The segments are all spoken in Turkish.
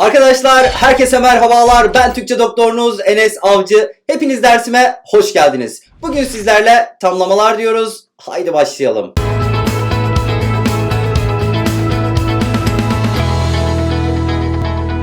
Arkadaşlar herkese merhabalar. Ben Türkçe doktorunuz Enes Avcı. Hepiniz dersime hoş geldiniz. Bugün sizlerle tamlamalar diyoruz. Haydi başlayalım.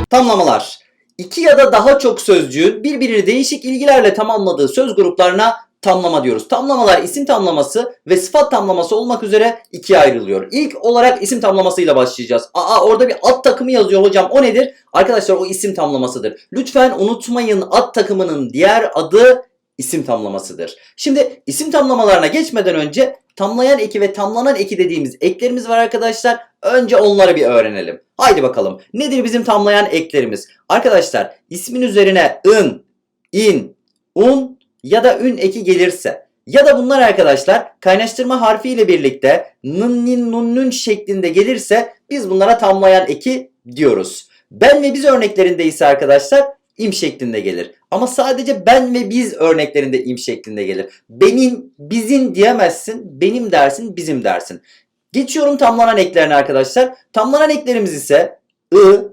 Tamlamalar. İki ya da daha çok sözcüğün birbirini değişik ilgilerle tamamladığı söz gruplarına tamlama diyoruz. Tamlamalar isim tamlaması ve sıfat tamlaması olmak üzere ikiye ayrılıyor. İlk olarak isim tamlamasıyla başlayacağız. Aa orada bir at takımı yazıyor hocam. O nedir? Arkadaşlar o isim tamlamasıdır. Lütfen unutmayın at takımının diğer adı isim tamlamasıdır. Şimdi isim tamlamalarına geçmeden önce tamlayan eki ve tamlanan eki dediğimiz eklerimiz var arkadaşlar. Önce onları bir öğrenelim. Haydi bakalım. Nedir bizim tamlayan eklerimiz? Arkadaşlar ismin üzerine ın, in, un ya da ün eki gelirse ya da bunlar arkadaşlar kaynaştırma harfi ile birlikte nın nin nun nün şeklinde gelirse biz bunlara tamlayan eki diyoruz. Ben ve biz örneklerinde ise arkadaşlar im şeklinde gelir. Ama sadece ben ve biz örneklerinde im şeklinde gelir. Benim, bizim diyemezsin. Benim dersin, bizim dersin. Geçiyorum tamlanan eklerine arkadaşlar. Tamlanan eklerimiz ise ı,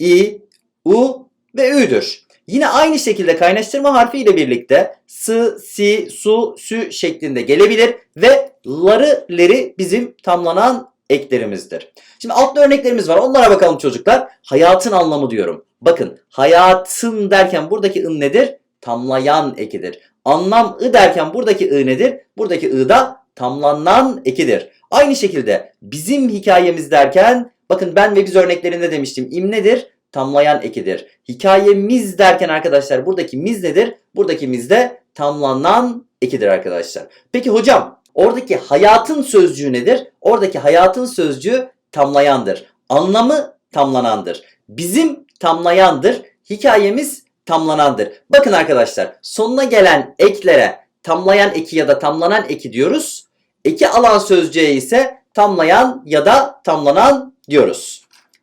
i, u ve ü'dür. Yine aynı şekilde kaynaştırma harfi ile birlikte sı, si, su, sü şeklinde gelebilir ve ları, leri bizim tamlanan eklerimizdir. Şimdi altta örneklerimiz var. Onlara bakalım çocuklar. Hayatın anlamı diyorum. Bakın hayatın derken buradaki ın nedir? Tamlayan ekidir. Anlam ı derken buradaki ı nedir? Buradaki ı da tamlanan ekidir. Aynı şekilde bizim hikayemiz derken bakın ben ve biz örneklerinde demiştim. İm nedir? Tamlayan ekidir. Hikayemiz derken arkadaşlar buradaki miz nedir? Buradaki miz de tamlanan ekidir arkadaşlar. Peki hocam oradaki hayatın sözcüğü nedir? Oradaki hayatın sözcüğü tamlayandır. Anlamı tamlanandır. Bizim tamlayandır. Hikayemiz tamlanandır. Bakın arkadaşlar sonuna gelen eklere tamlayan eki ya da tamlanan eki diyoruz. Eki alan sözcüğe ise tamlayan ya da tamlanan diyoruz.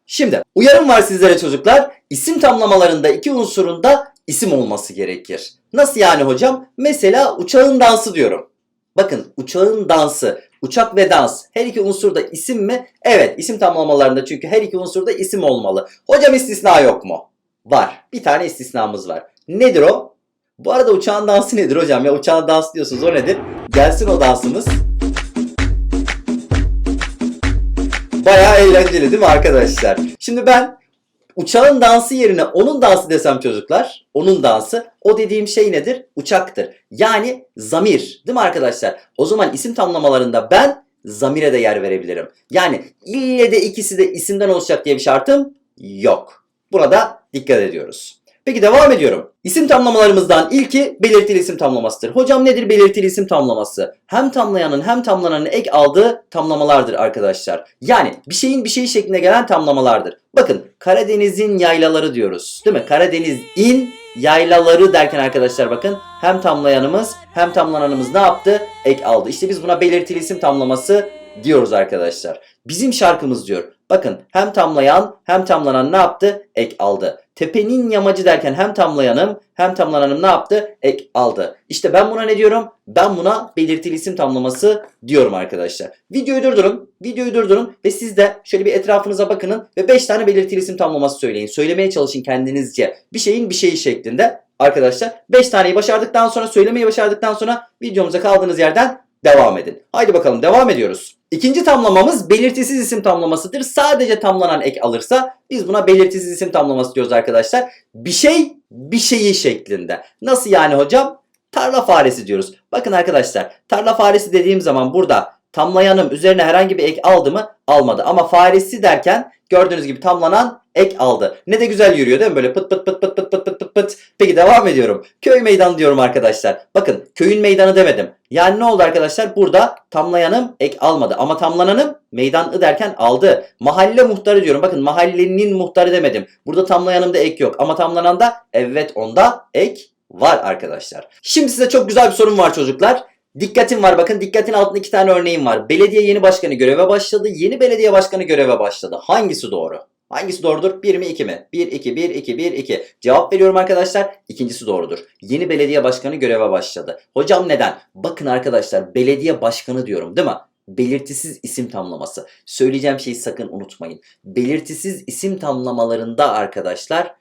Şimdi uyarım var sizlere çocuklar. İsim tamlamalarında iki unsurunda isim olması gerekir. Nasıl yani hocam? Mesela uçağın dansı diyorum. Bakın uçağın dansı, uçak ve dans her iki unsurda isim mi? Evet isim tamlamalarında çünkü her iki unsurda isim olmalı. Hocam istisna yok mu? Var. Bir tane istisnamız var. Nedir o? Bu arada uçağın dansı nedir hocam? Ya uçağın dansı diyorsunuz o nedir? Gelsin o dansımız. Bayağı eğlenceli değil mi arkadaşlar? Şimdi ben uçağın dansı yerine onun dansı desem çocuklar, onun dansı, o dediğim şey nedir? Uçaktır. Yani zamir, değil mi arkadaşlar? O zaman isim tamlamalarında ben zamire de yer verebilirim. Yani ille de ikisi de isimden olacak diye bir şartım yok. Burada dikkat ediyoruz. Peki devam ediyorum. İsim tamlamalarımızdan ilki belirtili isim tamlamasıdır. Hocam nedir belirtili isim tamlaması? Hem tamlayanın hem tamlananın ek aldığı tamlamalardır arkadaşlar. Yani bir şeyin bir şeyi şeklinde gelen tamlamalardır. Bakın Karadeniz'in yaylaları diyoruz. Değil mi? Karadeniz'in yaylaları derken arkadaşlar bakın hem tamlayanımız hem tamlananımız ne yaptı? Ek aldı. İşte biz buna belirtili isim tamlaması diyoruz arkadaşlar. Bizim şarkımız diyor. Bakın hem tamlayan hem tamlanan ne yaptı? Ek aldı. Tepenin yamacı derken hem tamlayanım hem tamlananım ne yaptı? Ek aldı. İşte ben buna ne diyorum? Ben buna belirtili isim tamlaması diyorum arkadaşlar. Videoyu durdurun. Videoyu durdurun ve siz de şöyle bir etrafınıza bakının ve 5 tane belirtili isim tamlaması söyleyin. Söylemeye çalışın kendinizce. Bir şeyin bir şeyi şeklinde arkadaşlar. 5 taneyi başardıktan sonra söylemeyi başardıktan sonra videomuza kaldığınız yerden devam edin. Haydi bakalım devam ediyoruz. İkinci tamlamamız belirtisiz isim tamlamasıdır. Sadece tamlanan ek alırsa biz buna belirtisiz isim tamlaması diyoruz arkadaşlar. Bir şey bir şeyi şeklinde. Nasıl yani hocam? Tarla faresi diyoruz. Bakın arkadaşlar tarla faresi dediğim zaman burada tamlayanım üzerine herhangi bir ek aldı mı? Almadı. Ama faresi derken gördüğünüz gibi tamlanan ek aldı. Ne de güzel yürüyor değil mi? Böyle pıt pıt pıt pıt pıt pıt pıt pıt pıt. Peki devam ediyorum. Köy meydanı diyorum arkadaşlar. Bakın köyün meydanı demedim. Yani ne oldu arkadaşlar? Burada tamlayanım ek almadı. Ama tamlananım meydanı derken aldı. Mahalle muhtarı diyorum. Bakın mahallenin muhtarı demedim. Burada tamlayanımda ek yok. Ama tamlananda evet onda ek var arkadaşlar. Şimdi size çok güzel bir sorum var çocuklar. Dikkatim var bakın dikkatin altında iki tane örneğim var. Belediye yeni başkanı göreve başladı. Yeni belediye başkanı göreve başladı. Hangisi doğru? Hangisi doğrudur? 1 mi 2 mi? 1, 2, 1, 2, 1, 2. Cevap veriyorum arkadaşlar. İkincisi doğrudur. Yeni belediye başkanı göreve başladı. Hocam neden? Bakın arkadaşlar belediye başkanı diyorum değil mi? belirtisiz isim tamlaması. Söyleyeceğim şeyi sakın unutmayın. Belirtisiz isim tamlamalarında arkadaşlar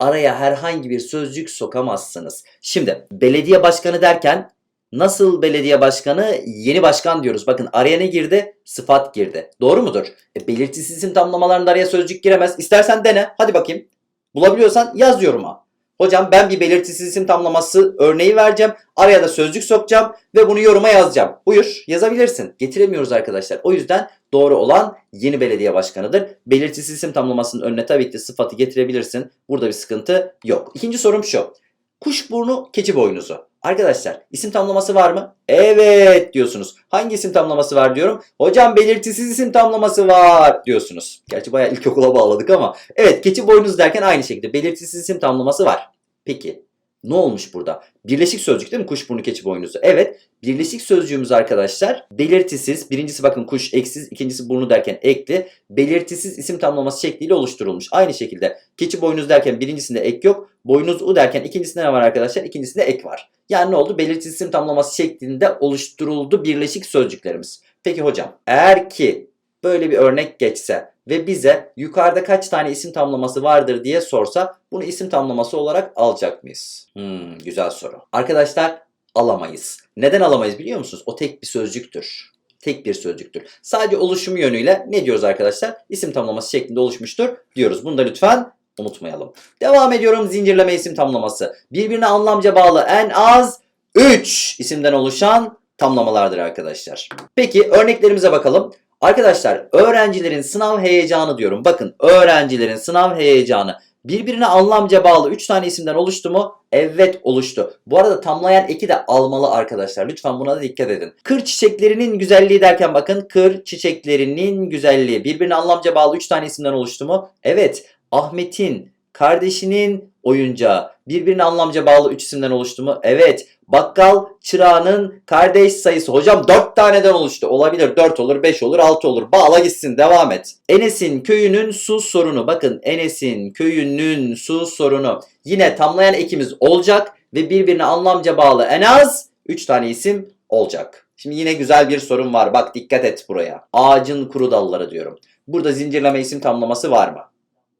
araya herhangi bir sözcük sokamazsınız. Şimdi belediye başkanı derken nasıl belediye başkanı yeni başkan diyoruz. Bakın araya ne girdi? Sıfat girdi. Doğru mudur? E, belirtisiz isim tamlamalarında araya sözcük giremez. İstersen dene. Hadi bakayım. Bulabiliyorsan yaz yoruma. Hocam ben bir belirtisiz isim tamlaması örneği vereceğim. Araya da sözcük sokacağım ve bunu yoruma yazacağım. Buyur yazabilirsin. Getiremiyoruz arkadaşlar. O yüzden doğru olan yeni belediye başkanıdır. Belirtisiz isim tamlamasının önüne tabii ki sıfatı getirebilirsin. Burada bir sıkıntı yok. İkinci sorum şu. Kuşburnu keçi boynuzu. Arkadaşlar isim tamlaması var mı? Evet diyorsunuz. Hangi isim tamlaması var diyorum. Hocam belirtisiz isim tamlaması var diyorsunuz. Gerçi bayağı ilkokula bağladık ama. Evet keçi boynuzu derken aynı şekilde belirtisiz isim tamlaması var. Peki ne olmuş burada? Birleşik sözcük değil mi? Kuşburnu keçi boynuzu. Evet. Birleşik sözcüğümüz arkadaşlar belirtisiz. Birincisi bakın kuş eksiz. ikincisi burnu derken ekli. Belirtisiz isim tamlaması şekliyle oluşturulmuş. Aynı şekilde keçi boynuz derken birincisinde ek yok. Boynuz u derken ikincisinde ne var arkadaşlar? İkincisinde ek var. Yani ne oldu? Belirtisiz isim tamlaması şeklinde oluşturuldu birleşik sözcüklerimiz. Peki hocam eğer ki böyle bir örnek geçse ve bize yukarıda kaç tane isim tamlaması vardır diye sorsa bunu isim tamlaması olarak alacak mıyız? Hmm, güzel soru. Arkadaşlar alamayız. Neden alamayız biliyor musunuz? O tek bir sözcüktür. Tek bir sözcüktür. Sadece oluşumu yönüyle ne diyoruz arkadaşlar? İsim tamlaması şeklinde oluşmuştur diyoruz. Bunu da lütfen unutmayalım. Devam ediyorum zincirleme isim tamlaması. Birbirine anlamca bağlı en az 3 isimden oluşan tamlamalardır arkadaşlar. Peki örneklerimize bakalım. Arkadaşlar öğrencilerin sınav heyecanı diyorum. Bakın öğrencilerin sınav heyecanı birbirine anlamca bağlı 3 tane isimden oluştu mu? Evet oluştu. Bu arada tamlayan eki de almalı arkadaşlar. Lütfen buna da dikkat edin. Kır çiçeklerinin güzelliği derken bakın kır çiçeklerinin güzelliği. Birbirine anlamca bağlı 3 tane isimden oluştu mu? Evet. Ahmet'in kardeşinin oyuncağı birbirine anlamca bağlı 3 isimden oluştu mu? Evet. Bakkal çırağının kardeş sayısı. Hocam 4 taneden oluştu. Olabilir 4 olur 5 olur 6 olur. Bağla gitsin devam et. Enes'in köyünün su sorunu. Bakın Enes'in köyünün su sorunu. Yine tamlayan ekimiz olacak ve birbirine anlamca bağlı en az 3 tane isim olacak. Şimdi yine güzel bir sorun var. Bak dikkat et buraya. Ağacın kuru dalları diyorum. Burada zincirleme isim tamlaması var mı?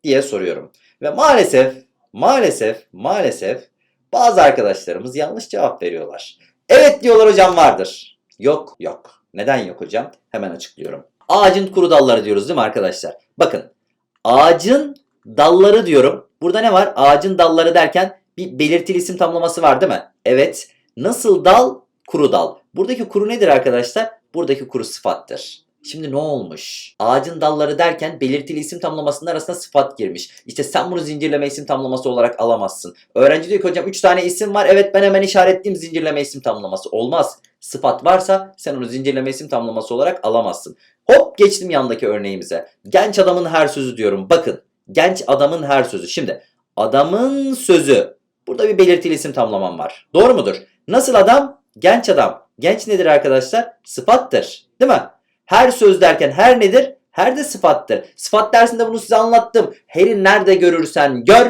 diye soruyorum. Ve maalesef, maalesef, maalesef bazı arkadaşlarımız yanlış cevap veriyorlar. Evet diyorlar hocam vardır. Yok, yok. Neden yok hocam? Hemen açıklıyorum. Ağacın kuru dalları diyoruz değil mi arkadaşlar? Bakın ağacın dalları diyorum. Burada ne var? Ağacın dalları derken bir belirtili isim tamlaması var değil mi? Evet. Nasıl dal? Kuru dal. Buradaki kuru nedir arkadaşlar? Buradaki kuru sıfattır. Şimdi ne olmuş? Ağacın dalları derken belirtili isim tamlamasının arasına sıfat girmiş. İşte sen bunu zincirleme isim tamlaması olarak alamazsın. Öğrenci diyor ki hocam 3 tane isim var. Evet ben hemen işaretleyeyim zincirleme isim tamlaması. Olmaz. Sıfat varsa sen onu zincirleme isim tamlaması olarak alamazsın. Hop geçtim yandaki örneğimize. Genç adamın her sözü diyorum. Bakın genç adamın her sözü. Şimdi adamın sözü. Burada bir belirtili isim tamlamam var. Doğru mudur? Nasıl adam? Genç adam. Genç nedir arkadaşlar? Sıfattır. Değil mi? Her söz derken her nedir? Her de sıfattır. Sıfat dersinde bunu size anlattım. Heri nerede görürsen gör,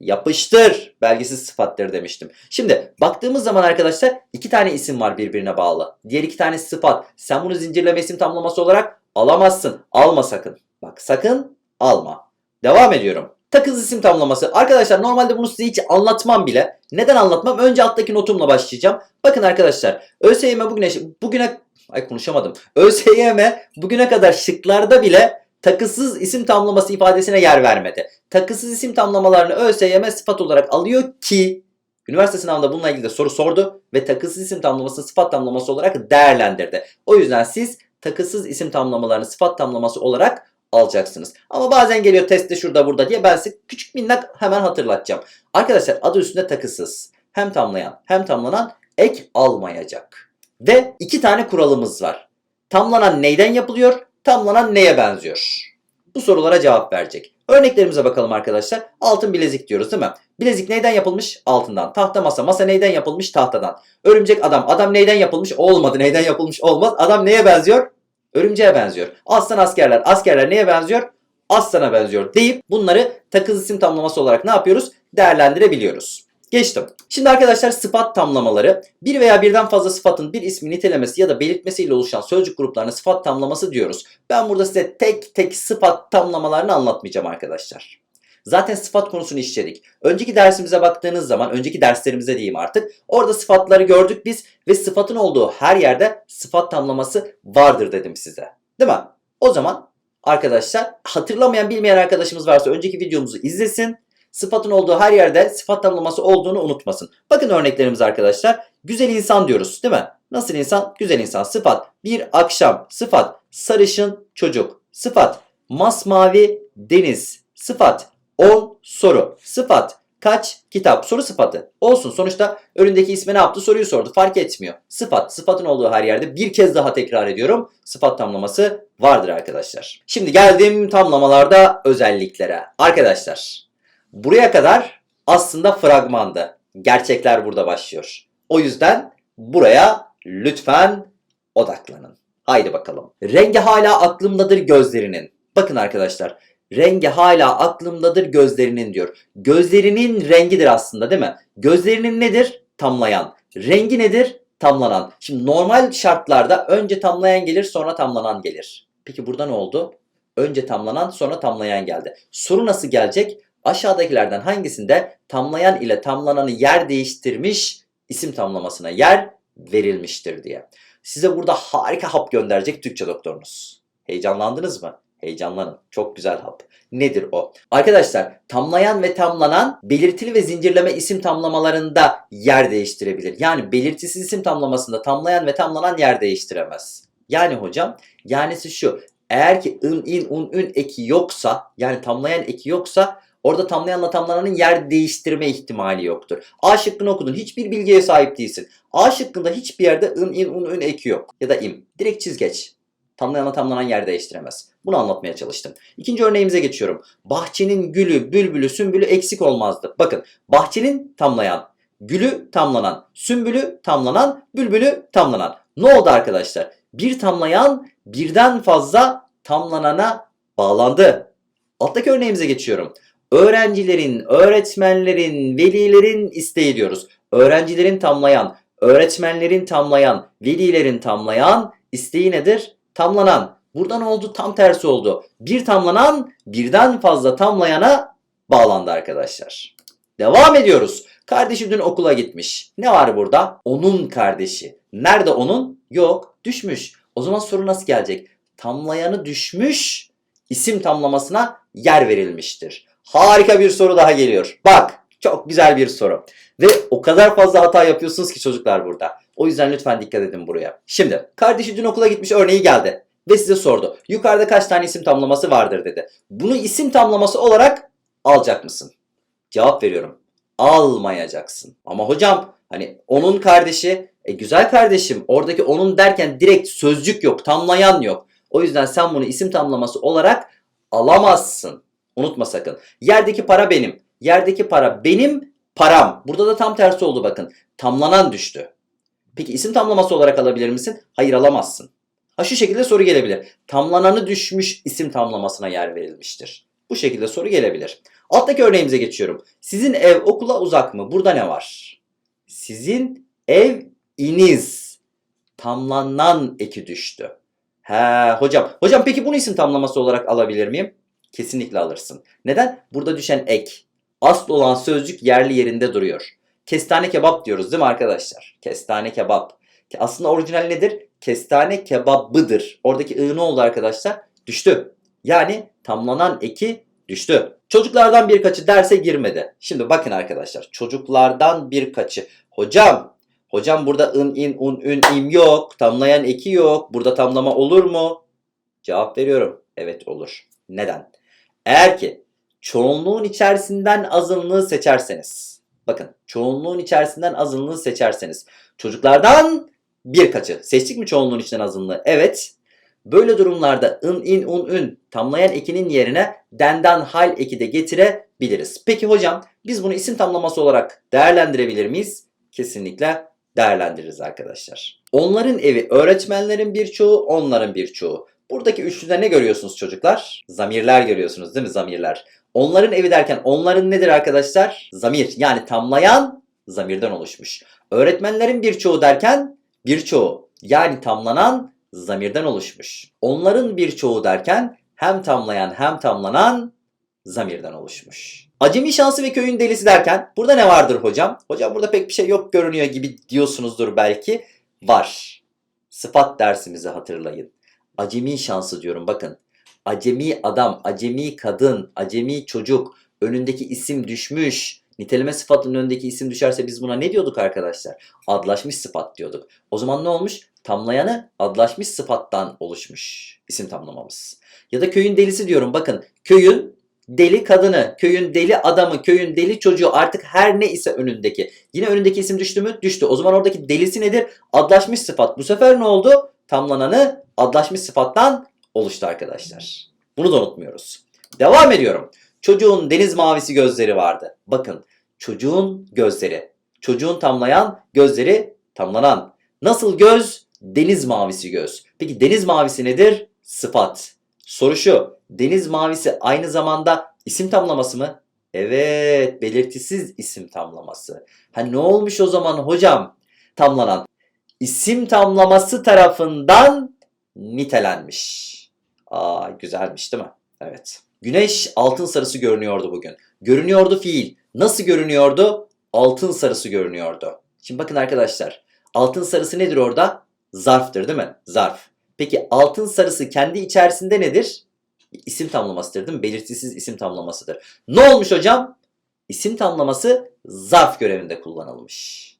yapıştır. Belgesiz sıfattır demiştim. Şimdi baktığımız zaman arkadaşlar iki tane isim var birbirine bağlı. Diğer iki tane sıfat. Sen bunu zincirleme isim tamlaması olarak alamazsın. Alma sakın. Bak sakın alma. Devam ediyorum. Takız isim tamlaması. Arkadaşlar normalde bunu size hiç anlatmam bile. Neden anlatmam? Önce alttaki notumla başlayacağım. Bakın arkadaşlar ÖSYM bugüne bugüne ay konuşamadım. ÖSYM bugüne kadar şıklarda bile takısız isim tamlaması ifadesine yer vermedi. Takısız isim tamlamalarını ÖSYM sıfat olarak alıyor ki üniversite sınavında bununla ilgili de soru sordu ve takısız isim tamlamasını sıfat tamlaması olarak değerlendirdi. O yüzden siz takısız isim tamlamalarını sıfat tamlaması olarak alacaksınız. Ama bazen geliyor testte şurada burada diye ben size küçük minnak hemen hatırlatacağım. Arkadaşlar adı üstünde takısız. Hem tamlayan hem tamlanan ek almayacak. Ve iki tane kuralımız var. Tamlanan neyden yapılıyor? Tamlanan neye benziyor? Bu sorulara cevap verecek. Örneklerimize bakalım arkadaşlar. Altın bilezik diyoruz değil mi? Bilezik neyden yapılmış? Altından. Tahta masa. Masa neyden yapılmış? Tahtadan. Örümcek adam. Adam neyden yapılmış? Olmadı. Neyden yapılmış? Olmaz. Adam neye benziyor? Örümceğe benziyor. Aslan askerler. Askerler neye benziyor? Aslana benziyor deyip bunları takız isim tamlaması olarak ne yapıyoruz? Değerlendirebiliyoruz. Geçtim. Şimdi arkadaşlar sıfat tamlamaları bir veya birden fazla sıfatın bir ismi nitelemesi ya da belirtmesiyle oluşan sözcük gruplarına sıfat tamlaması diyoruz. Ben burada size tek tek sıfat tamlamalarını anlatmayacağım arkadaşlar. Zaten sıfat konusunu işledik. Önceki dersimize baktığınız zaman, önceki derslerimize diyeyim artık. Orada sıfatları gördük biz ve sıfatın olduğu her yerde sıfat tamlaması vardır dedim size. Değil mi? O zaman arkadaşlar hatırlamayan bilmeyen arkadaşımız varsa önceki videomuzu izlesin. Sıfatın olduğu her yerde sıfat tamlaması olduğunu unutmasın. Bakın örneklerimiz arkadaşlar. Güzel insan diyoruz değil mi? Nasıl insan? Güzel insan. Sıfat. Bir akşam. Sıfat. Sarışın çocuk. Sıfat. Masmavi deniz. Sıfat. 10 soru. Sıfat. Kaç kitap? Soru sıfatı. Olsun. Sonuçta önündeki ismi ne yaptı? Soruyu sordu. Fark etmiyor. Sıfat. Sıfatın olduğu her yerde bir kez daha tekrar ediyorum. Sıfat tamlaması vardır arkadaşlar. Şimdi geldim tamlamalarda özelliklere. Arkadaşlar buraya kadar aslında fragmandı. Gerçekler burada başlıyor. O yüzden buraya lütfen odaklanın. Haydi bakalım. Rengi hala aklımdadır gözlerinin. Bakın arkadaşlar. Rengi hala aklımdadır gözlerinin diyor. Gözlerinin rengidir aslında değil mi? Gözlerinin nedir? Tamlayan. Rengi nedir? Tamlanan. Şimdi normal şartlarda önce tamlayan gelir sonra tamlanan gelir. Peki burada ne oldu? Önce tamlanan sonra tamlayan geldi. Soru nasıl gelecek? Aşağıdakilerden hangisinde tamlayan ile tamlananı yer değiştirmiş isim tamlamasına yer verilmiştir diye. Size burada harika hap gönderecek Türkçe doktorunuz. Heyecanlandınız mı? Heyecanlanın. Çok güzel hap. Nedir o? Arkadaşlar tamlayan ve tamlanan belirtili ve zincirleme isim tamlamalarında yer değiştirebilir. Yani belirtisiz isim tamlamasında tamlayan ve tamlanan yer değiştiremez. Yani hocam yanisi şu. Eğer ki ın, in, un, ün eki yoksa yani tamlayan eki yoksa orada tamlayanla tamlananın yer değiştirme ihtimali yoktur. A şıkkını okudun. Hiçbir bilgiye sahip değilsin. A şıkkında hiçbir yerde ın, in, un, ün eki yok. Ya da im. Direkt çiz geç. Tamlayanla tamlanan yer değiştiremez. Bunu anlatmaya çalıştım. İkinci örneğimize geçiyorum. Bahçenin gülü, bülbülü, sümbülü eksik olmazdı. Bakın bahçenin tamlayan, gülü tamlanan, sümbülü tamlanan, bülbülü tamlanan. Ne oldu arkadaşlar? Bir tamlayan birden fazla tamlanana bağlandı. Alttaki örneğimize geçiyorum. Öğrencilerin, öğretmenlerin, velilerin isteği diyoruz. Öğrencilerin tamlayan, öğretmenlerin tamlayan, velilerin tamlayan isteği nedir? Tamlanan. Burada ne oldu? Tam tersi oldu. Bir tamlanan birden fazla tamlayana bağlandı arkadaşlar. Devam ediyoruz. Kardeşi dün okula gitmiş. Ne var burada? Onun kardeşi. Nerede onun? Yok. Düşmüş. O zaman soru nasıl gelecek? Tamlayanı düşmüş. isim tamlamasına yer verilmiştir. Harika bir soru daha geliyor. Bak çok güzel bir soru. Ve o kadar fazla hata yapıyorsunuz ki çocuklar burada. O yüzden lütfen dikkat edin buraya. Şimdi kardeşi dün okula gitmiş örneği geldi. Ve size sordu. Yukarıda kaç tane isim tamlaması vardır dedi. Bunu isim tamlaması olarak alacak mısın? Cevap veriyorum. Almayacaksın. Ama hocam hani onun kardeşi e güzel kardeşim oradaki onun derken direkt sözcük yok tamlayan yok. O yüzden sen bunu isim tamlaması olarak alamazsın. Unutma sakın. Yerdeki para benim. Yerdeki para benim param. Burada da tam tersi oldu bakın. Tamlanan düştü. Peki isim tamlaması olarak alabilir misin? Hayır alamazsın. Ha şu şekilde soru gelebilir. Tamlananı düşmüş isim tamlamasına yer verilmiştir. Bu şekilde soru gelebilir. Alttaki örneğimize geçiyorum. Sizin ev okula uzak mı? Burada ne var? Sizin ev iniz. Tamlanan eki düştü. He hocam. Hocam peki bunu isim tamlaması olarak alabilir miyim? Kesinlikle alırsın. Neden? Burada düşen ek. Asıl olan sözcük yerli yerinde duruyor. Kestane kebap diyoruz değil mi arkadaşlar? Kestane kebap. Aslında orijinal nedir? Kestane kebabıdır. Oradaki ı ne oldu arkadaşlar? Düştü. Yani tamlanan eki düştü. Çocuklardan birkaçı derse girmedi. Şimdi bakın arkadaşlar. Çocuklardan birkaçı. Hocam, hocam burada ın, in, un, ün, im yok. Tamlayan eki yok. Burada tamlama olur mu? Cevap veriyorum. Evet olur. Neden? Eğer ki çoğunluğun içerisinden azınlığı seçerseniz. Bakın çoğunluğun içerisinden azınlığı seçerseniz. Çocuklardan birkaçı. Seçtik mi çoğunluğun içinden azınlığı? Evet. Böyle durumlarda ın, in, un, ün tamlayan ekinin yerine denden hal eki de getirebiliriz. Peki hocam biz bunu isim tamlaması olarak değerlendirebilir miyiz? Kesinlikle değerlendiririz arkadaşlar. Onların evi öğretmenlerin birçoğu, onların birçoğu. Buradaki üçlüde ne görüyorsunuz çocuklar? Zamirler görüyorsunuz değil mi zamirler? Onların evi derken onların nedir arkadaşlar? Zamir yani tamlayan zamirden oluşmuş. Öğretmenlerin birçoğu derken birçoğu yani tamlanan zamirden oluşmuş. Onların birçoğu derken hem tamlayan hem tamlanan zamirden oluşmuş. Acemi şansı ve köyün delisi derken burada ne vardır hocam? Hocam burada pek bir şey yok görünüyor gibi diyorsunuzdur belki. Var. Sıfat dersimizi hatırlayın. Acemi şansı diyorum bakın. Acemi adam, acemi kadın, acemi çocuk, önündeki isim düşmüş. Niteleme sıfatının önündeki isim düşerse biz buna ne diyorduk arkadaşlar? Adlaşmış sıfat diyorduk. O zaman ne olmuş? Tamlayanı adlaşmış sıfattan oluşmuş isim tamlamamız. Ya da köyün delisi diyorum bakın. Köyün deli kadını, köyün deli adamı, köyün deli çocuğu artık her ne ise önündeki. Yine önündeki isim düştü mü? Düştü. O zaman oradaki delisi nedir? Adlaşmış sıfat. Bu sefer ne oldu? Tamlananı adlaşmış sıfattan oluştu arkadaşlar. Bunu da unutmuyoruz. Devam ediyorum. Çocuğun deniz mavisi gözleri vardı. Bakın çocuğun gözleri. Çocuğun tamlayan gözleri tamlanan. Nasıl göz? Deniz mavisi göz. Peki deniz mavisi nedir? Sıfat. Soru şu. Deniz mavisi aynı zamanda isim tamlaması mı? Evet, belirtisiz isim tamlaması. Ha ne olmuş o zaman hocam? Tamlanan isim tamlaması tarafından nitelenmiş. Aa güzelmiş değil mi? Evet. Güneş altın sarısı görünüyordu bugün. Görünüyordu fiil. Nasıl görünüyordu? Altın sarısı görünüyordu. Şimdi bakın arkadaşlar. Altın sarısı nedir orada? Zarftır değil mi? Zarf. Peki altın sarısı kendi içerisinde nedir? İsim tamlamasıdır değil mi? Belirtisiz isim tamlamasıdır. Ne olmuş hocam? İsim tamlaması zarf görevinde kullanılmış.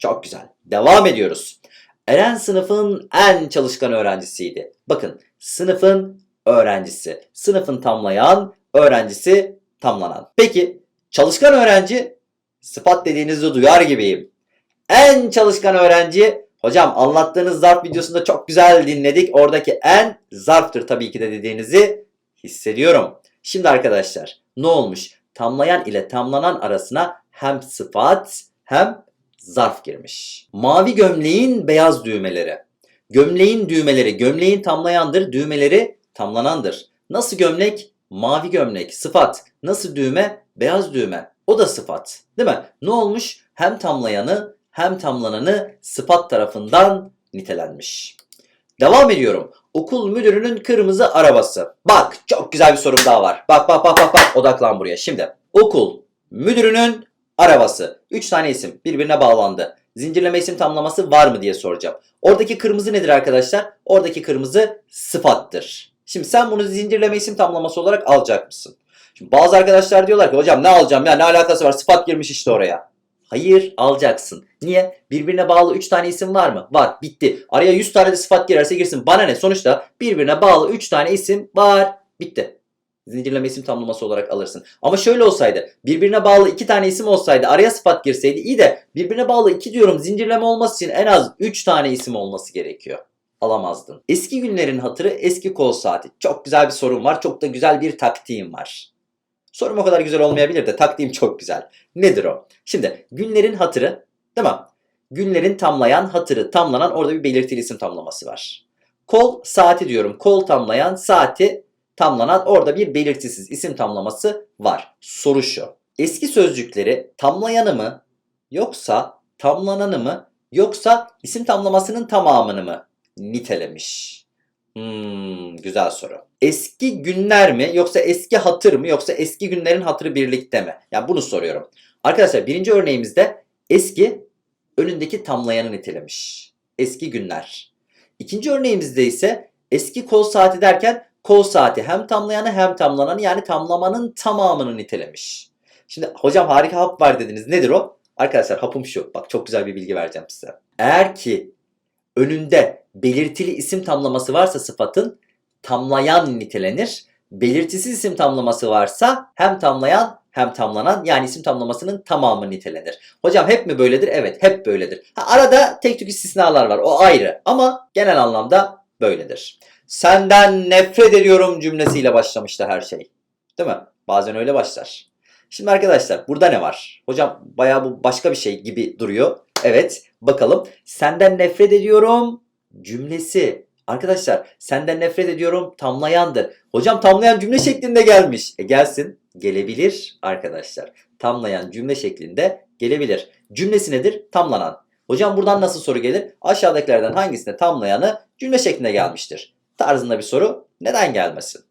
Çok güzel. Devam ediyoruz. Eren sınıfın en çalışkan öğrencisiydi. Bakın sınıfın öğrencisi. Sınıfın tamlayan, öğrencisi tamlanan. Peki çalışkan öğrenci sıfat dediğinizi duyar gibiyim. En çalışkan öğrenci hocam anlattığınız zarf videosunda çok güzel dinledik. Oradaki en zarftır tabii ki de dediğinizi hissediyorum. Şimdi arkadaşlar ne olmuş? Tamlayan ile tamlanan arasına hem sıfat hem zarf girmiş. Mavi gömleğin beyaz düğmeleri. Gömleğin düğmeleri, gömleğin tamlayandır, düğmeleri tamlanandır. Nasıl gömlek? Mavi gömlek, sıfat. Nasıl düğme? Beyaz düğme. O da sıfat. Değil mi? Ne olmuş? Hem tamlayanı hem tamlananı sıfat tarafından nitelenmiş. Devam ediyorum. Okul müdürünün kırmızı arabası. Bak çok güzel bir sorum daha var. Bak bak bak bak bak odaklan buraya. Şimdi okul müdürünün arabası. 3 tane isim birbirine bağlandı. Zincirleme isim tamlaması var mı diye soracağım. Oradaki kırmızı nedir arkadaşlar? Oradaki kırmızı sıfattır. Şimdi sen bunu zincirleme isim tamlaması olarak alacak mısın? Şimdi bazı arkadaşlar diyorlar ki hocam ne alacağım ya ne alakası var sıfat girmiş işte oraya. Hayır alacaksın. Niye? Birbirine bağlı 3 tane isim var mı? Var. Bitti. Araya 100 tane de sıfat girerse girsin. Bana ne? Sonuçta birbirine bağlı 3 tane isim var. Bitti. Zincirleme isim tamlaması olarak alırsın. Ama şöyle olsaydı. Birbirine bağlı 2 tane isim olsaydı. Araya sıfat girseydi iyi de birbirine bağlı 2 diyorum. Zincirleme olması için en az 3 tane isim olması gerekiyor. Alamazdın. Eski günlerin hatırı eski kol saati. Çok güzel bir sorun var. Çok da güzel bir taktiğim var. Sorum o kadar güzel olmayabilir de taktiğim çok güzel. Nedir o? Şimdi günlerin hatırı değil mi? Günlerin tamlayan hatırı tamlanan orada bir belirtili isim tamlaması var. Kol saati diyorum. Kol tamlayan saati tamlanan orada bir belirtisiz isim tamlaması var. Soru şu. Eski sözcükleri tamlayanı mı yoksa tamlananı mı yoksa isim tamlamasının tamamını mı nitelemiş? Hmm, güzel soru. Eski günler mi yoksa eski hatır mı yoksa eski günlerin hatırı birlikte mi? Ya yani bunu soruyorum. Arkadaşlar birinci örneğimizde eski önündeki tamlayanı nitelemiş. Eski günler. İkinci örneğimizde ise eski kol saati derken kol saati hem tamlayanı hem tamlananı yani tamlamanın tamamını nitelemiş. Şimdi hocam harika hap var dediniz. Nedir o? Arkadaşlar hapım şu. Bak çok güzel bir bilgi vereceğim size. Eğer ki önünde belirtili isim tamlaması varsa sıfatın tamlayan nitelenir. Belirtisiz isim tamlaması varsa hem tamlayan hem tamlanan yani isim tamlamasının tamamı nitelenir. Hocam hep mi böyledir? Evet hep böyledir. Ha, arada tek tük istisnalar var o ayrı ama genel anlamda böyledir. Senden nefret ediyorum cümlesiyle başlamıştı her şey. Değil mi? Bazen öyle başlar. Şimdi arkadaşlar burada ne var? Hocam bayağı bu başka bir şey gibi duruyor. Evet bakalım. Senden nefret ediyorum cümlesi. Arkadaşlar senden nefret ediyorum tamlayandır. Hocam tamlayan cümle şeklinde gelmiş. E gelsin. Gelebilir arkadaşlar. Tamlayan cümle şeklinde gelebilir. cümlesi nedir? Tamlanan. Hocam buradan nasıl soru gelir? Aşağıdakilerden hangisinde tamlayanı cümle şeklinde gelmiştir? Tarzında bir soru neden gelmesin?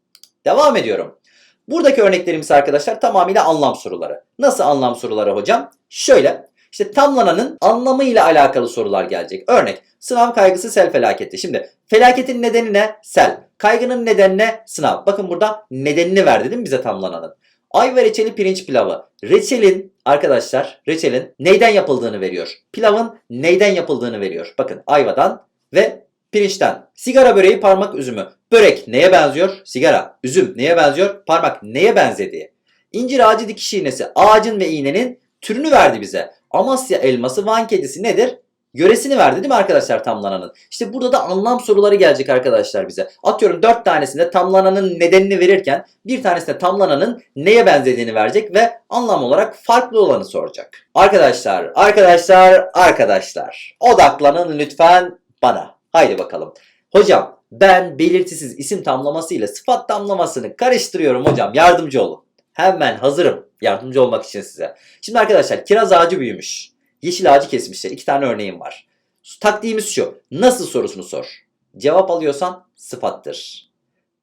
Devam ediyorum. Buradaki örneklerimiz arkadaşlar tamamıyla anlam soruları. Nasıl anlam soruları hocam? Şöyle. İşte tamlananın anlamıyla alakalı sorular gelecek. Örnek sınav kaygısı sel felaketi. Şimdi felaketin nedeni ne? Sel. Kaygının nedeni ne? Sınav. Bakın burada nedenini verdi değil mi bize tamlananın? Ayva reçeli pirinç pilavı. Reçelin arkadaşlar reçelin neyden yapıldığını veriyor. Pilavın neyden yapıldığını veriyor. Bakın ayvadan ve pirinçten. Sigara böreği parmak üzümü. Börek neye benziyor? Sigara. Üzüm neye benziyor? Parmak neye benzediği. İncir ağacı dikiş iğnesi. Ağacın ve iğnenin türünü verdi bize. Amasya elması Van kedisi nedir? Yöresini verdi değil mi arkadaşlar tamlananın? İşte burada da anlam soruları gelecek arkadaşlar bize. Atıyorum 4 tanesinde tamlananın nedenini verirken bir tanesinde tamlananın neye benzediğini verecek ve anlam olarak farklı olanı soracak. Arkadaşlar, arkadaşlar, arkadaşlar. Odaklanın lütfen bana. Haydi bakalım. Hocam ben belirtisiz isim tamlaması ile sıfat tamlamasını karıştırıyorum hocam. Yardımcı olun. Hemen hazırım yardımcı olmak için size. Şimdi arkadaşlar kiraz ağacı büyümüş. Yeşil ağacı kesmişler. İki tane örneğim var. Taktiğimiz şu. Nasıl sorusunu sor. Cevap alıyorsan sıfattır.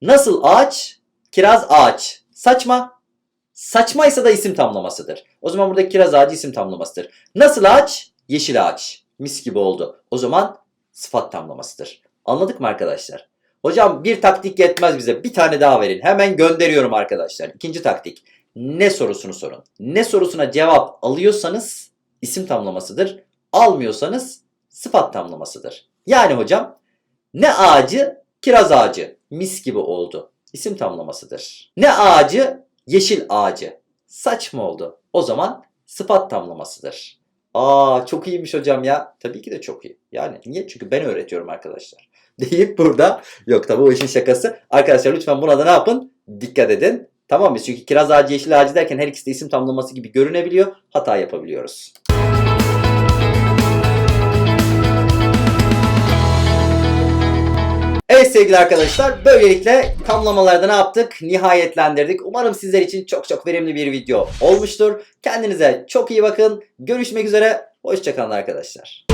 Nasıl ağaç? Kiraz ağaç. Saçma. Saçmaysa da isim tamlamasıdır. O zaman burada kiraz ağacı isim tamlamasıdır. Nasıl ağaç? Yeşil ağaç. Mis gibi oldu. O zaman sıfat tamlamasıdır. Anladık mı arkadaşlar? Hocam bir taktik yetmez bize. Bir tane daha verin. Hemen gönderiyorum arkadaşlar. İkinci taktik. Ne sorusunu sorun. Ne sorusuna cevap alıyorsanız isim tamlamasıdır. Almıyorsanız sıfat tamlamasıdır. Yani hocam ne ağacı? Kiraz ağacı. Mis gibi oldu. İsim tamlamasıdır. Ne ağacı? Yeşil ağacı. Saçma oldu. O zaman sıfat tamlamasıdır. Aa çok iyiymiş hocam ya. Tabii ki de çok iyi. Yani niye? Çünkü ben öğretiyorum arkadaşlar. Deyip burada yok tabii o işin şakası. Arkadaşlar lütfen buna da ne yapın? Dikkat edin. Tamam mı? Çünkü kiraz ağacı, yeşil ağacı derken her ikisi de isim tamlaması gibi görünebiliyor. Hata yapabiliyoruz. Evet sevgili arkadaşlar böylelikle tamlamalarda ne yaptık? Nihayetlendirdik. Umarım sizler için çok çok verimli bir video olmuştur. Kendinize çok iyi bakın. Görüşmek üzere. Hoşçakalın arkadaşlar.